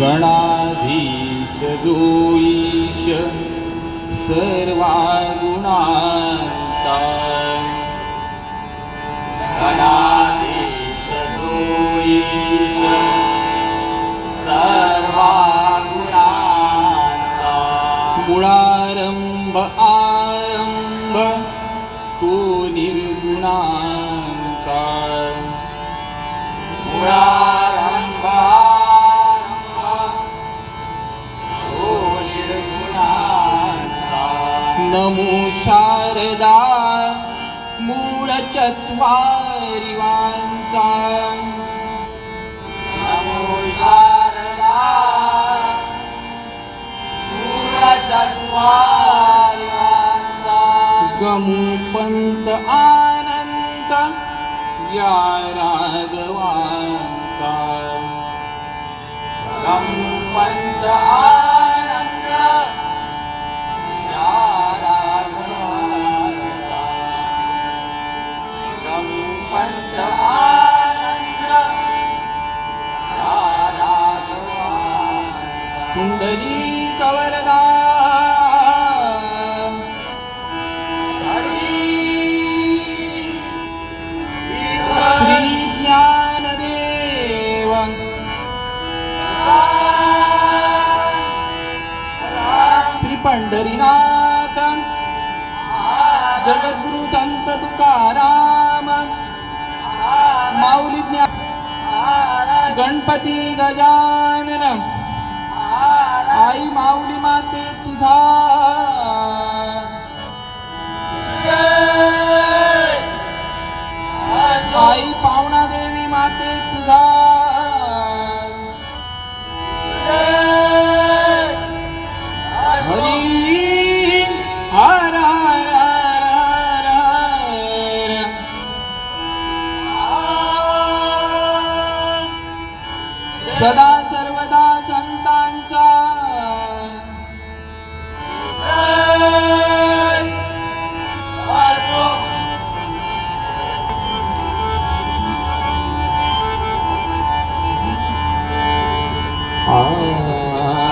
गणाधीश जोईश सर्वा गुणांचा गणाधीश जोईश सर्वा गुणांचा मुळारंभ आरंभ निर्गुणांचा. मुळारंभ तो निर्गुणांचा नमो शारदा मूळ चत्वारिवांचा. गमू पंत आनंद या राघवांचा. गंपंत आनंद या राघवाचा. आनंद या राघवाचा. कुंडली कवरदा पंढरीनाथ जगद्गुरु संत तुकाराम। माऊली ज्ञान गणपती गजानन। आई माऊली माते तुझा। आई पावणा देवी माते तुझा। सदा सर्वदा संतांचा. आ